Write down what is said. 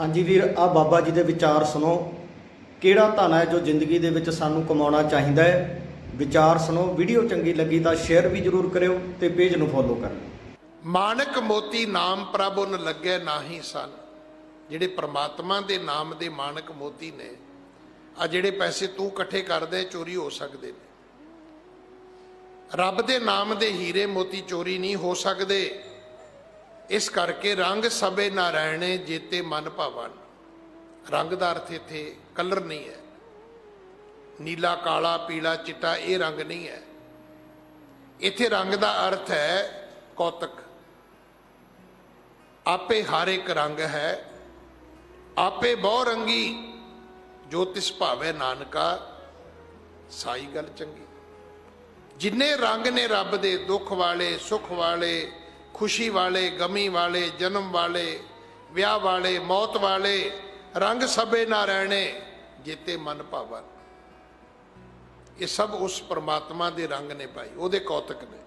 ਹਾਂਜੀ ਵੀਰ ਆ ਬਾਬਾ ਜੀ ਦੇ ਵਿਚਾਰ ਸੁਣੋ। ਕਿਹੜਾ ਧਨ ਹੈ ਜੋ ਜ਼ਿੰਦਗੀ ਦੇ ਵਿੱਚ ਸਾਨੂੰ ਕਮਾਉਣਾ ਚਾਹੀਦਾ ਹੈ? ਵਿਚਾਰ ਸੁਣੋ, ਵੀਡੀਓ ਚੰਗੀ ਲੱਗੀ ਤਾਂ ਸ਼ੇਅਰ ਵੀ ਜਰੂਰ ਕਰਿਓ ਤੇ ਪੇਜ ਨੂੰ ਫੋਲੋ ਕਰ ਲਿਓ। ਮਾਨਕ ਮੋਤੀ ਨਾਮ ਪ੍ਰਭ ਉਨ ਲੱਗੇ ਨਾਹੀ ਸਨ। ਜਿਹੜੇ ਪ੍ਰਮਾਤਮਾ ਦੇ ਨਾਮ ਦੇ ਮਾਨਕ ਮੋਤੀ ਨੇ ਆ ਜਿਹੜੇ ਪੈਸੇ ਤੂੰ ਇਕੱਠੇ ਕਰਦੇ, ਚੋਰੀ ਹੋ ਸਕਦੇ ਨੇ। ਰੱਬ ਦੇ ਨਾਮ ਦੇ ਹੀਰੇ ਮੋਤੀ ਚੋਰੀ ਨਹੀਂ ਹੋ ਸਕਦੇ। ਇਸ ਕਰਕੇ ਰੰਗ ਸਭੇ ਨਾਰਾਇਣੇ ਰਹਿਣੇ ਜੀਤੇ ਮਨ ਭਾਵਨ। ਰੰਗ ਦਾ ਅਰਥ ਇੱਥੇ ਕਲਰ ਨਹੀਂ ਹੈ। ਨੀਲਾ, ਕਾਲਾ, ਪੀਲਾ, ਚਿੱਟਾ ਇਹ ਰੰਗ ਨਹੀਂ ਹੈ। ਇੱਥੇ ਰੰਗ ਦਾ ਅਰਥ ਹੈ ਕੌਤਕ। ਆਪੇ ਹਰ ਇੱਕ ਰੰਗ ਹੈ। ਆਪੇ ਬਹੁ ਰੰਗੀ, ਜੋ ਤਿਸ ਭਾਵੇ ਨਾਨਕਾ, ਸਾਈ ਗੱਲ ਚੰਗੀ। ਜਿੰਨੇ ਰੰਗ ਨੇ ਰੱਬ ਦੇ, ਦੁੱਖ ਵਾਲੇ, ਸੁੱਖ ਵਾਲੇ ਖੁਸ਼ੀ ਵਾਲੇ, ਗਮੀ ਵਾਲੇ, ਜਨਮ ਵਾਲੇ, ਵਿਆਹ ਵਾਲੇ, ਮੌਤ ਵਾਲੇ, ਰੰਗ ਸਭੇ ਨਾ ਰਹਿਣੇ, ਜੀਤੇ ਮਨ ਭਾਵਨ। ਇਹ ਸਭ ਉਸ ਪਰਮਾਤਮਾ ਦੇ ਰੰਗ ਨੇ ਭਾਈ, ਉਹਦੇ ਕੌਤਕ ਨੇ।